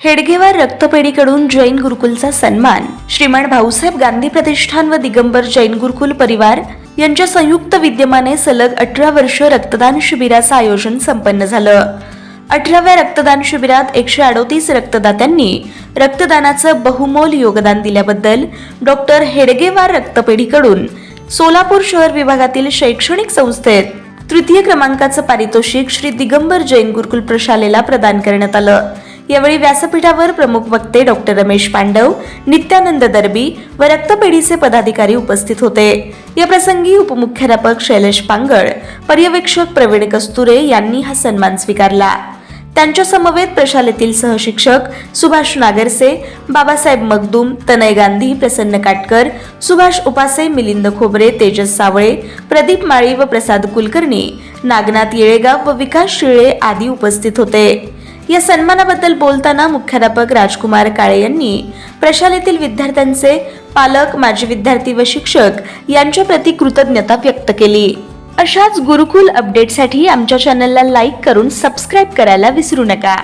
हेडगेवार रक्तपेढीकडून जैन गुरुकुलचा सन्मान. श्रीमान भाऊसाहेब गांधी प्रतिष्ठान व दिगंबर जैन गुरुकुल परिवार यांच्या संयुक्त विद्यमाने सलग अठरा वर्ष रक्तदान शिबिराचं आयोजन संपन्न झालं. अठराव्या रक्तदान शिबिरात एकशे अडोतीस रक्तदात्यांनी रक्तदानाचं बहुमोल योगदान दिल्याबद्दल डॉक्टर हेडगेवार रक्तपेढीकडून सोलापूर शहर विभागातील शैक्षणिक संस्थेत तृतीय क्रमांकाचं पारितोषिक श्री दिगंबर जैन गुरुकुल प्रशालेला प्रदान करण्यात आलं. यावेळी व्यासपीठावर प्रमुख वक्ते डॉक्टर रमेश पांडव नित्यानंद दरबी व रक्तपेढीचे पदाधिकारी उपस्थित होते. या प्रसंगी उपमुख्याध्यापक शैलेश पांगळ पर्यवेक्षक प्रवीण कस्तुरे यांनी हा सन्मान स्वीकारला. त्यांच्या समवेत प्रशालेतील सहशिक्षक सुभाष नागरसे बाबासाहेब मगदूम तनय गांधी प्रसन्न काटकर सुभाष उपासे मिलिंद खोबरे तेजस सावळे प्रदीप माळी व प्रसाद कुलकर्णी नागनाथ येळेगाव व विकास शिळे आदी उपस्थित होते. या सन्मानाबद्दल बोलताना मुख्याध्यापक राजकुमार काळे यांनी प्रशालेतील विद्यार्थ्यांचे पालक माजी विद्यार्थी व शिक्षक यांच्या प्रती कृतज्ञता व्यक्त केली. अशाच गुरुकुल अपडेटसाठी आमच्या चॅनलला लाईक करून सबस्क्राईब करायला विसरू नका.